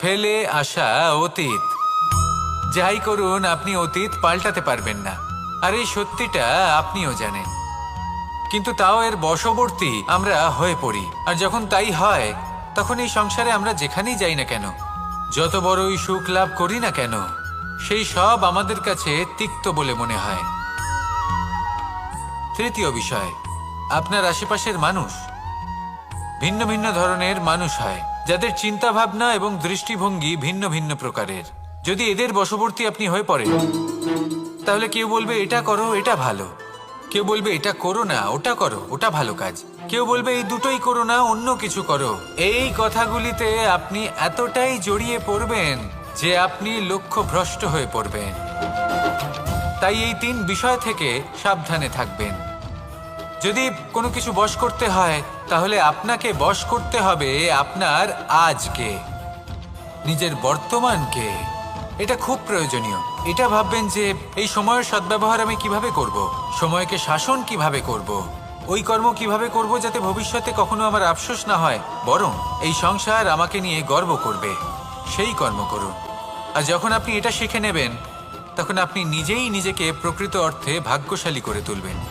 ফেলে আসা অতীত। যাই করুন, আপনি অতীত পাল্টাতে পারবেন না। আর এই সত্যিটা আপনিও জানেন। কিন্তু তাও এর বশবর্তী আমরা হয়ে পড়ি। আর যখন তাই হয়, তখন এই সংসারে আমরা যেখানেই যাই না কেন, যত বড়ই সুখ লাভ করি না কেন, সেই সব আমাদের কাছে তিক্ত বলে মনে হয়। তৃতীয় বিষয়, আপনার আশেপাশের মানুষ ভিন্ন ভিন্ন ধরনের মানুষ হয়। যাদের চিন্তা ভাবনা এবং দৃষ্টিভঙ্গি ভিন্ন ভিন্ন প্রকারের। যদি এদের বশবর্তী আপনি হয়ে পড়েন, তাহলে কেউ বলবে, এটা করো, এটা ভালো। কেউ বলবে, এটা করো না, ওটা করো, ওটা ভালো কাজ। কেউ বলবে, এই দুটোই করো না, অন্য কিছু করো। এই কথাগুলিতে আপনি এতটাই জড়িয়ে পড়বেন যে আপনি লক্ষ্য ভ্রষ্ট হয়ে পড়বেন। তাই এই তিন বিষয় থেকে সাবধানে থাকবেন। যদি কোনো কিছু বশ করতে হয়, তাহলে আপনাকে বশ করতে হবে আপনার আজকে, নিজের বর্তমানকে। এটা খুব প্রয়োজনীয়। এটা ভাববেন যে, এই সময়ের সদ্ব্যবহার আমি কীভাবে করব? সময়কে শাসন কীভাবে করব? ওই কর্ম কীভাবে করব যাতে ভবিষ্যতে কখনো আমার আফসোস না হয়? বরং এই সংসার আমাকে নিয়ে গর্ব করবে। সেই কর্ম করুন। আর যখন আপনি এটা শিখে নেবেন, তখন আপনি নিজেই নিজেকে প্রকৃত অর্থে ভাগ্যশালী করে তুলবেন।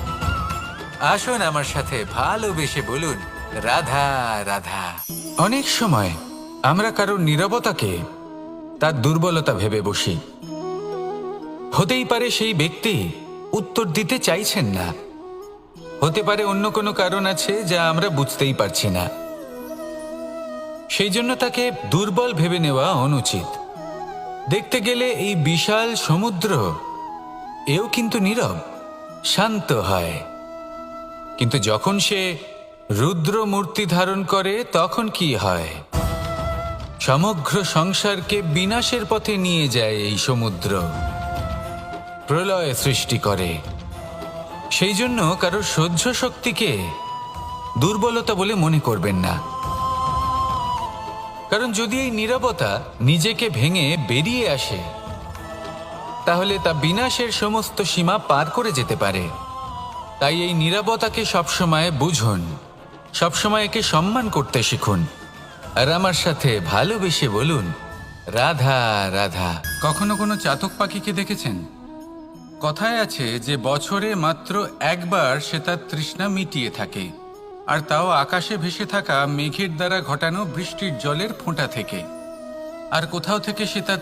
আসুন আমার সাথে ভালোবেসে বলুন, রাধা রাধা। অনেক সময় আমরা কারোর নীরবতাকে তার দুর্বলতা ভেবে বসি। হতেই পারে সেই ব্যক্তি উত্তর দিতে চাইছেন না। হতে পারে অন্য কোনো কারণ আছে যা আমরা বুঝতেই পারছি না। সেই জন্য তাকে দুর্বল ভেবে নেওয়া অনুচিত। দেখতে গেলে এই বিশাল সমুদ্র, এও কিন্তু নীরব, শান্ত হয়। কিন্তু যখন সে রুদ্র মূর্তি ধারণ করে, তখন কি হয়? সমগ্র সংসারকে বিনাশের পথে নিয়ে যায় এই সমুদ্র। প্রলয় সৃষ্টি করে। সেই জন্য কারোর সহ্য শক্তিকে দুর্বলতা বলে মনে করবেন না। কারণ যদি এই নীরবতা নিজেকে ভেঙে বেরিয়ে আসে, তাহলে তা বিনাশের সমস্ত সীমা পার করে যেতে পারে। তাই এই নীরবতাকে সবসময় বুঝুন। সবসময় একে সম্মান করতে শিখুন। আর আমার সাথে ভালোবেসে বলুন, রাধা রাধা। কখনো কোনো চাতক পাখিকে দেখেছেন? কথায় আছে যে বছরে মাত্র একবার সে তার তৃষ্ণা মিটিয়ে থাকে, আর তাও আকাশে ভেসে থাকা মেঘের দ্বারা ঘটানো বৃষ্টির জলের ফোঁটা থেকে। আর কোথাও থেকে সে তার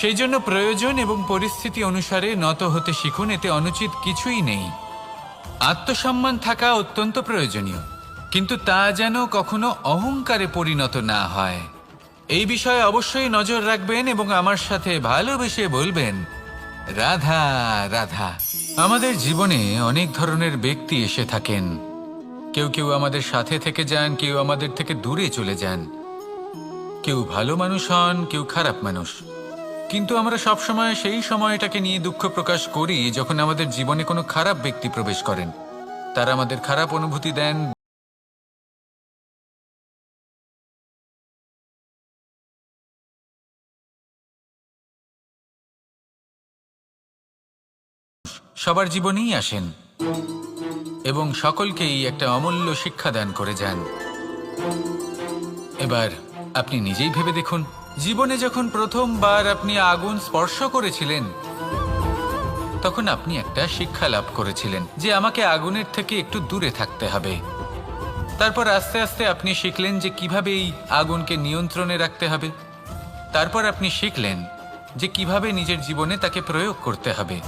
সেই জন্য প্রয়োজন এবং পরিস্থিতি অনুসারে নত হতে শিখুন, এতে অনুচিত কিছুই নেই। আত্মসম্মান থাকা অত্যন্ত প্রয়োজনীয়, কিন্তু তা যেন কখনো অহংকারে পরিণত না হয়। এই বিষয়ে অবশ্যই নজর রাখবেন এবং আমার সাথে ভালোবেসে বলবেন, রাধা রাধা। আমাদের জীবনে অনেক ধরনের ব্যক্তি এসে থাকেন। কেউ কেউ আমাদের সাথে থেকে যান, কেউ আমাদের থেকে দূরে চলে যান। কেউ ভালো মানুষ হন, কেউ খারাপ মানুষ। কিন্তু আমরা সবসময় সেই সময়টাকে নিয়ে দুঃখ প্রকাশ করি যখন আমাদের জীবনে কোনো খারাপ ব্যক্তি প্রবেশ করেন। তারা আমাদের খারাপ অনুভূতি দেন। সবার জীবনেই আসেন এবং সকলকেই একটা অমূল্য শিক্ষা দান করে যান। এবার আপনি নিজেই ভেবে দেখুন। জীবনে যখন প্রথমবার আপনি আগুন স্পর্শ করেছিলেন, তখন আপনি একটা শিক্ষা লাভ করেছিলেন যে আমাকে আগুনের থেকে একটু দূরে থাকতে হবে। তারপর আস্তে আস্তে আপনি শিখলেন যে কীভাবে এই আগুনকে নিয়ন্ত্রণে রাখতে হবে। তারপর আপনি শিখলেন যে কীভাবে নিজের জীবনে তাকে প্রয়োগ করতে হবে।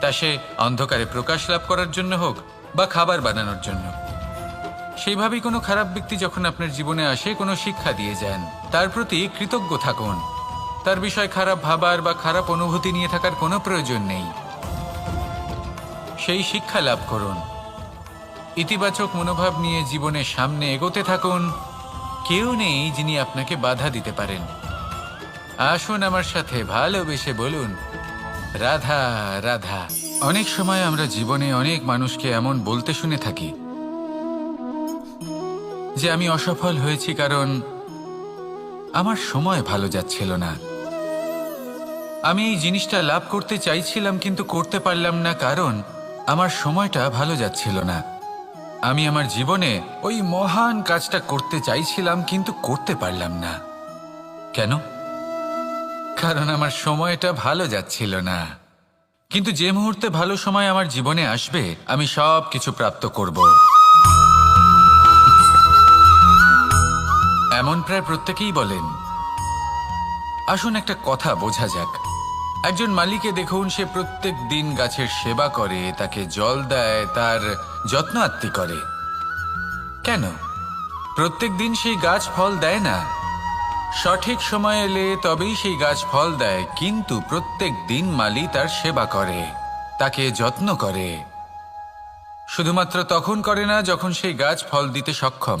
তা সে অন্ধকারে প্রকাশ লাভ করার জন্য হোক বা খাবার বানানোর জন্য। সেইভাবেই কোনো খারাপ ব্যক্তি যখন আপনার জীবনে আসে, কোনো শিক্ষা দিয়ে যান। তার প্রতি কৃতজ্ঞ থাকুন। তার বিষয় খারাপ ভাবার বা খারাপ অনুভূতি নিয়ে থাকার কোনো প্রয়োজন নেই। সেই শিক্ষা লাভ করুন। ইতিবাচক মনোভাব নিয়ে জীবনের সামনে এগোতে থাকুন। কেউ নেই যিনি আপনাকে বাধা দিতে পারেন। আসুন আমার সাথে ভালোবেসে বলুন, রাধা রাধা। অনেক সময় আমরা জীবনে অনেক মানুষকে এমন বলতে শুনে থাকি যে আমি অসফল হয়েছি কারণ আমার সময় ভালো যাচ্ছিল না। আমি এই জিনিসটা লাভ করতে চাইছিলাম কিন্তু করতে পারলাম না কারণ আমার সময়টা ভালো যাচ্ছিল না। আমি আমার জীবনে ওই মহান কাজটা করতে চাইছিলাম কিন্তু করতে পারলাম না। কেন? কারণ আমার সময়টা ভালো যাচ্ছিল না। কিন্তু যে মুহূর্তে ভালো সময় আমার জীবনে আসবে, আমি সব কিছু প্রাপ্ত করব। এমন প্রায় প্রত্যেকেই বলেন, আসুন একটা কথা বোঝা যাক। একজন মালিকে দেখুন, সে প্রত্যেক দিন গাছের সেবা করে, তাকে জল দেয়, তার যত্ন আত্মি করে। কেন? প্রত্যেক দিন সেই গাছ ফল দেয় না। সঠিক সময় এলে তবেই সেই গাছ ফল দেয়, কিন্তু প্রত্যেক দিন মালি তার সেবা করে, তাকে যত্ন করে। শুধুমাত্র তখন করে না, যখন সেই গাছ ফল দিতে সক্ষম।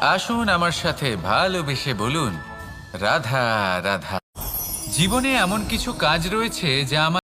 আসুন আমার সাথে ভালোবেসে বলুন রাধা রাধা। জীবনে এমন কিছু কাজ রয়েছে যা আমার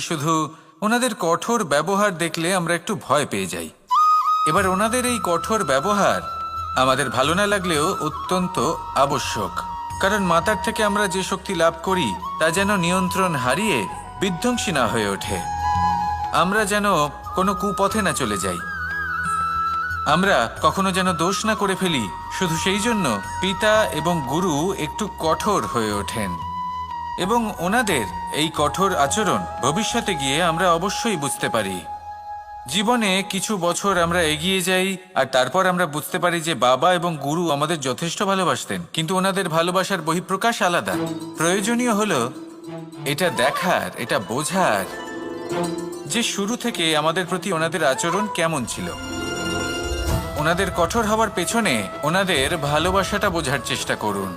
শুধু ওনাদের কঠোর ব্যবহার দেখলে আমরা একটু ভয় পেয়ে যাই। এবার ওনাদের এই কঠোর ব্যবহার আমাদের ভালো না লাগলেও অত্যন্ত আবশ্যক। কারণ মাতার থেকে আমরা যে শক্তি লাভ করি, তা যেন নিয়ন্ত্রণ হারিয়ে বিধ্বংসী না হয়ে ওঠে। আমরা যেন কোনো কুপথে না চলে যাই। আমরা কখনো যেন দোষ না করে ফেলি, শুধু সেই জন্য পিতা এবং গুরু একটু কঠোর হয়ে ওঠেন। এবং ওনাদের এই কঠোর আচরণ ভবিষ্যতে গিয়ে আমরা অবশ্যই বুঝতে পারি। জীবনে কিছু বছর আমরা এগিয়ে যাই, আর তারপর আমরা বুঝতে পারি যে বাবা এবং গুরু আমাদের যথেষ্ট ভালোবাসতেন, কিন্তু ওনাদের ভালোবাসার বহিঃপ্রকাশ আলাদা। প্রয়োজনীয় হলো এটা দেখার, এটা বোঝার যে শুরু থেকে আমাদের প্রতি ওনাদের আচরণ কেমন ছিল। ওনাদের কঠোর হওয়ার পেছনে ওনাদের ভালোবাসাটা বোঝার চেষ্টা করুন।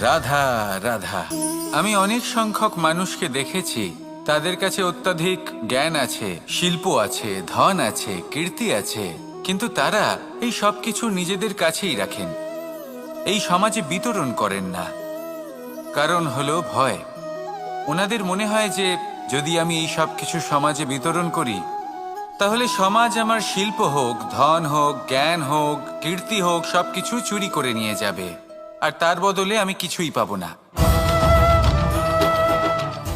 রাধা রাধা। আমি অনেক সংখ্যক মানুষকে দেখেছি, তাদের কাছে অত্যাধিক জ্ঞান আছে, শিল্প আছে, ধন আছে, কীর্তি আছে, কিন্তু তারা এই সব কিছু নিজেদের কাছেই রাখেন। এই সমাজে বিতরণ করেন না। কারণ হলো ভয়। ওনাদের মনে হয় যে, যদি আমি এই সব কিছু সমাজে বিতরণ করি, তাহলে সমাজ আমার শিল্প হোক, ধন হোক, জ্ঞান হোক, কীর্তি হোক, সবকিছু চুরি করে নিয়ে যাবে। আর তার বদলে আমি কিছুই পাবো না।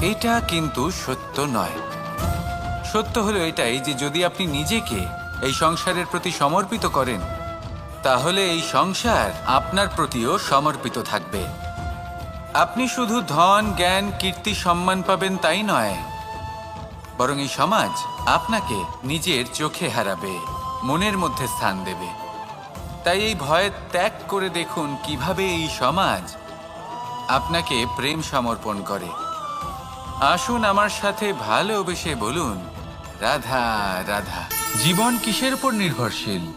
এটা কিন্তু সত্য নয়। সত্য হলো এটাই যে যদি আপনি নিজেকে এই সংসারের প্রতি সমর্পিত করেন, তাহলে এই সংসার আপনার প্রতিও সমর্পিত থাকবে। আপনি শুধু ধন, জ্ঞান, কীর্তি, সম্মান পাবেন তাই নয়, বরং এই সমাজ আপনাকে নিজের চোখে হারাবে, মনের মধ্যে স্থান দেবে। তাই এই ভয় ত্যাগ করে দেখুন কীভাবে এই সমাজ আপনাকে প্রেম সমর্পণ করে। আসুন আমার সাথে ভালোবেসে বলুন, রাধা রাধা। জীবন কিসের উপর নির্ভরশীল?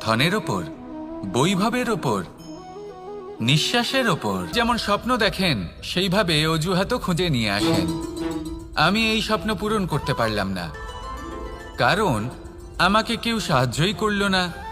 ধনের ওপর বৈভবের ওপর নিঃশ্বাসের ওপর যেমন স্বপ্ন দেখেন, সেইভাবে অজুহাতও খুঁজে নিয়ে আসেন। আমি এই স্বপ্ন পূরণ করতে পারলাম না। কারণ, আমাকে কেউ সাহায্যই করল না।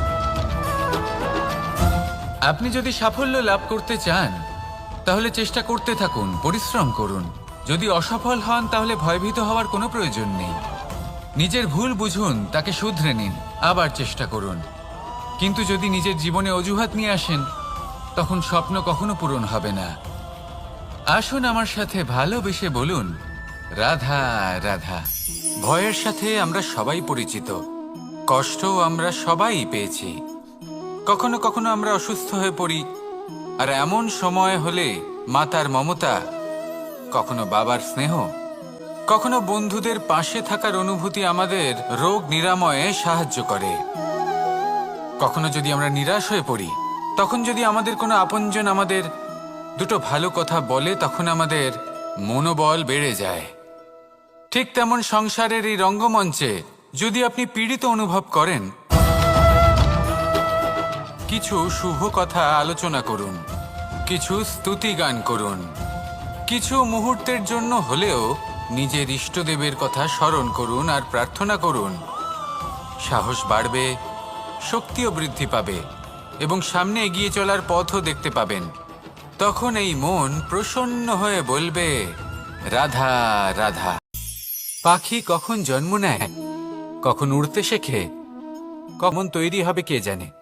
আপনি যদি সাফল্য লাভ করতে চান, তাহলে চেষ্টা করতে থাকুন, পরিশ্রম করুন। যদি অসফল হন, তাহলে ভয়ভীত হওয়ার কোনো প্রয়োজন নেই। নিজের ভুল বুঝুন, তাকে শুধরে নিন, আবার চেষ্টা করুন। কিন্তু যদি নিজের জীবনে অজুহাত নিয়ে আসেন, তখন স্বপ্ন কখনো পূরণ হবে না। আসুন আমার সাথে ভালোবেসে বলুন, রাধা রাধা। ভয়ের সাথে আমরা সবাই পরিচিত। কষ্ট আমরা সবাই পেয়েছি। কখনো কখনো আমরা অসুস্থ হয়ে পড়ি, আর এমন সময় হলে মাতার মমতা, কখনো বাবার স্নেহ, কখনো বন্ধুদের পাশে থাকার অনুভূতি আমাদের রোগ নিরাময়ে সাহায্য করে। কখনো যদি আমরা নিরাশ হয়ে পড়ি, তখন যদি আমাদের কোনো আপনজন আমাদের দুটো ভালো কথা বলে, তখন আমাদের মনোবল বেড়ে যায়। ঠিক তেমন সংসারের এই রঙ্গমঞ্চে যদি আপনি পীড়িত অনুভব করেন কিছু শুভ কথা আলোচনা করুন, কিছু স্তুতি গান করুন, কিছু মুহূর্তের জন্য হলেও নিজের ইষ্টদেবের কথা স্মরণ করুন আর প্রার্থনা করুন। সাহস বাড়বে, শক্তিও বৃদ্ধি পাবে এবং সামনে এগিয়ে চলার পথও দেখতে পাবেন। তখন এই মন প্রসন্ন হয়ে বলবে, রাধা রাধা, পাখি কখন জন্ম নেয়? কখন উড়তে শেখে? কখন তৈরি হবে কে জানে?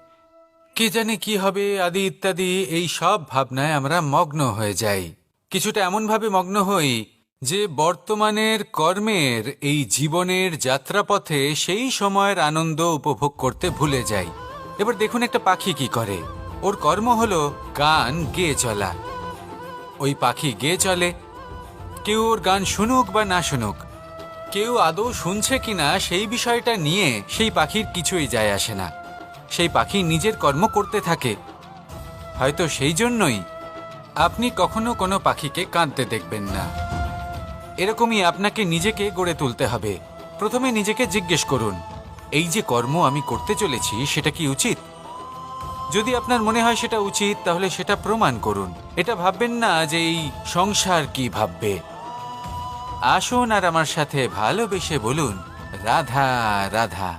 কে জানে কি হবে, আদি ইত্যাদি, এই সব ভাবনায় আমরা মগ্ন হয়ে যাই। কিছুটা এমনভাবে মগ্ন হই যে বর্তমানের কর্মের, এই জীবনের যাত্রাপথে সেই সময়ের আনন্দ উপভোগ করতে ভুলে যাই। এবার দেখুন একটা পাখি কি করে। ওর কর্ম হলো গান গেয়ে চলা। ওই পাখি গেয়ে চলে। কেউ ওর গান শুনুক বা না শুনুক, কেউ আদৌ শুনছে কিনা সেই বিষয়টা নিয়ে সেই পাখির কিছুই যায় আসে না। সেই পাখি নিজের কর্ম করতে থাকে। হয়তো সেই জন্যই আপনি কখনো কোনো পাখিকে কাঁদতে দেখবেন না। এরকমই আপনাকে নিজেকে গড়ে তুলতে হবে। প্রথমে নিজেকে জিজ্ঞেস করুন, এই যে কর্ম আমি করতে চলেছি, সেটা কি উচিত? যদি আপনার মনে হয় সেটা উচিত, তাহলে সেটা প্রমাণ করুন। এটা ভাববেন না যে এই সংসার কি ভাববে। আসুন আর আমার সাথে ভালোবেসে বলুন, রাধা রাধা।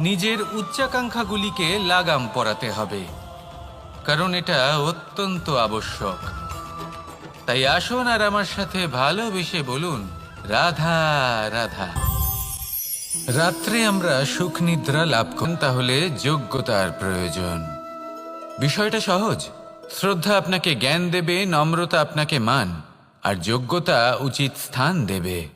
নিজের উচ্চাকাঙ্ক্ষাগুলিকে লাগাম পরাতে হবে, কারণ এটা অত্যন্ত আবশ্যক। তাই আসুন আর আমার সাথে ভালোবেসে বলুন, রাধা রাধা। রাত্রে আমরা সুখ নিদ্রা লাভ করুন, তাহলে যোগ্যতার প্রয়োজন। বিষয়টা সহজ। শ্রদ্ধা আপনাকে জ্ঞান দেবে, নম্রতা আপনাকে মান, আর যোগ্যতা উচিত স্থান দেবে।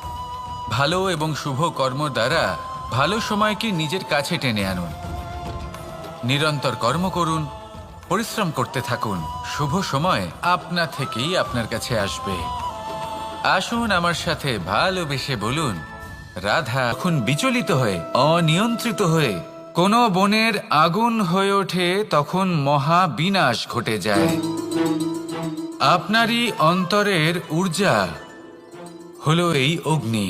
ভালো এবং শুভ কর্ম দ্বারা ভালো সময়কে নিজের কাছে টেনে আনুন। নিরন্তর কর্ম করুন, পরিশ্রম করতে থাকুন। শুভ সময় আপনা থেকেই আপনার কাছে আসবে। আসুন আমার সাথে ভালোবেসে বলুন, রাধা এখন বিচলিত হয়ে, অনিয়ন্ত্রিত হয়ে, কোনো বনের আগুন হয়ে ওঠে তখন মহা বিনাশ ঘটে যায়। আপনারই অন্তরের ঊর্জা হলো এই অগ্নি।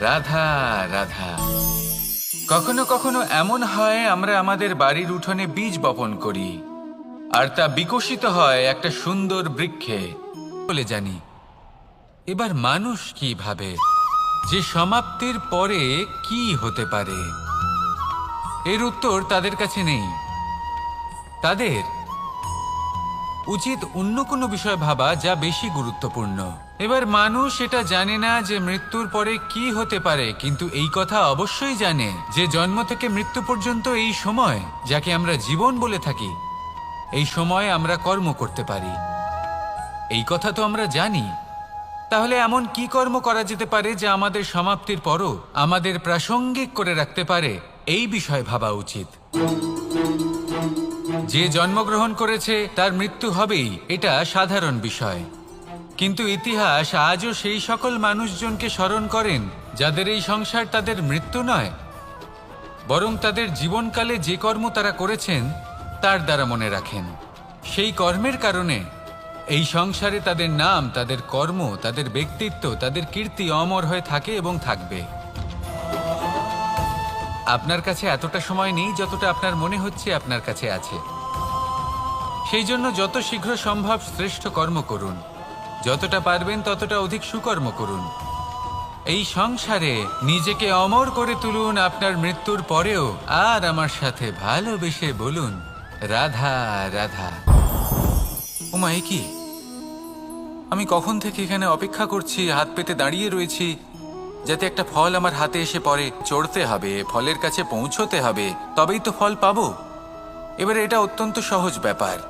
রাধা রাধা। কখনো কখনো এমন হয় আমরা আমাদের বাড়ির উঠোনে বীজ বপন করি, আর তা বিকশিত হয় একটা সুন্দর বৃক্ষে। বলে জানি, এবার মানুষ কি ভাবে? যে সমাপ্তির পরে কি হতে পারে? এর উত্তর তাদের কাছে নেই। তাদের। উচিত অন্য কোনো বিষয় ভাবা যা বেশি গুরুত্বপূর্ণ। এবার মানুষ এটা জানে না যে মৃত্যুর পরে কি হতে পারে, কিন্তু এই কথা অবশ্যই জানে যে জন্ম থেকে মৃত্যু পর্যন্ত এই সময়, যাকে আমরা জীবন বলে থাকি, এই সময় আমরা কর্ম করতে পারি। এই কথা তো আমরা জানি। তাহলে এমন কি কর্ম করা যেতে পারে যা আমাদের সমাপ্তির পরও আমাদের প্রাসঙ্গিক করে রাখতে পারে? এই বিষয় ভাবা উচিত। যে জন্মগ্রহণ করেছে, তার মৃত্যু হবেই, এটা সাধারণ বিষয়। কিন্তু ইতিহাস আজও সেই সকল মানুষজনকে স্মরণ করেন, যাদের এই সংসার তাদের মৃত্যু নয়, বরং তাদের জীবনকালে যে কর্ম তারা করেছেন, তার দ্বারা মনে রাখেন। সেই কর্মের কারণে এই সংসারে তাদের নাম, তাদের কর্ম, তাদের ব্যক্তিত্ব, তাদের কীর্তি অমর হয়ে থাকে এবং থাকবে। আপনার কাছে এতটা সময় নেই যতটা আপনার মনে হচ্ছে আপনার কাছে আছে। সেই জন্য যত শীঘ্র সম্ভব শ্রেষ্ঠ কর্ম করুন। যতটা পারবেন ততটা অধিক সুকর্ম করুন। এই সংসারে নিজেকে অমর করে তুলুন আপনার মৃত্যুর পরেও আর আমার সাথে ভালোবেসে বলুন, রাধা রাধা। এ কি? আমি কখন থেকে এখানে অপেক্ষা করছি, হাত পেতে দাঁড়িয়ে রয়েছি, যাতে একটা ফল আমার হাতে এসে পড়ে। চড়তে হবে, ফলের কাছে পৌঁছতে হবে, তবেই তো ফল পাবো। এবারে এটা অত্যন্ত সহজ ব্যাপার।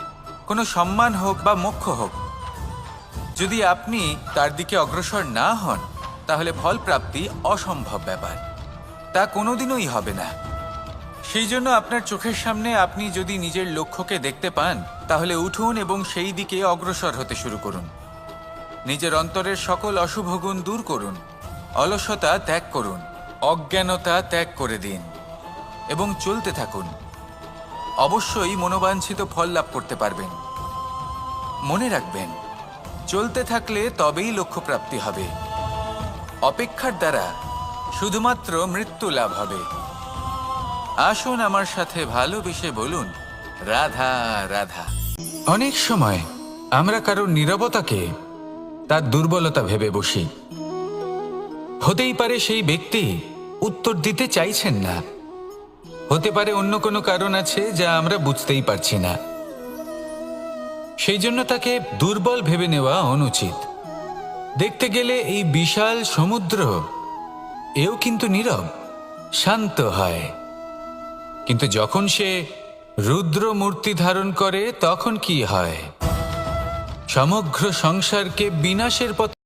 কোনো সম্মান হোক বা মোক্ষ হোক, যদি আপনি তার দিকে অগ্রসর না হন, তাহলে ফল প্রাপ্তি অসম্ভব ব্যাপার। তা কোনোদিনই হবে না। সেই জন্য আপনার চোখের সামনে আপনি যদি নিজের লক্ষ্যকে দেখতে পান, তাহলে উঠুন এবং সেই দিকে অগ্রসর হতে শুরু করুন। নিজের অন্তরের সকল অশুভ গুণ দূর করুন। অলসতা ত্যাগ করুন। অজ্ঞানতা ত্যাগ করে দিন। এবং চলতে থাকুন। অবশ্যই মনোবাঞ্ছিত ফল লাভ করতে পারবেন। মনে রাখবেন, চলতে থাকলে তবেই লক্ষ্যপ্রাপ্তি হবে। অপেক্ষার দ্বারা শুধুমাত্র মৃত্যু লাভ হবে। আসুন আমার সাথে ভালোবেসে বলুন, রাধা রাধা। অনেক সময় আমরা কারোর নীরবতাকে তার দুর্বলতা ভেবে বসি। হতেই পারে সেই ব্যক্তি উত্তর দিতে চাইছেন না। হতে পারে অন্য কোনো কারণ আছে যা আমরা বুঝতেই পারছি না। সেই জন্য তাকে দুর্বল ভেবে নেওয়া অনুচিত। দেখতে গেলে এই বিশাল সমুদ্র, এও কিন্তু নীরব, শান্ত হয়। কিন্তু যখন সে রুদ্র মূর্তি ধারণ করে, তখন কি হয়? সমগ্র সংসারকে বিনাশের পথে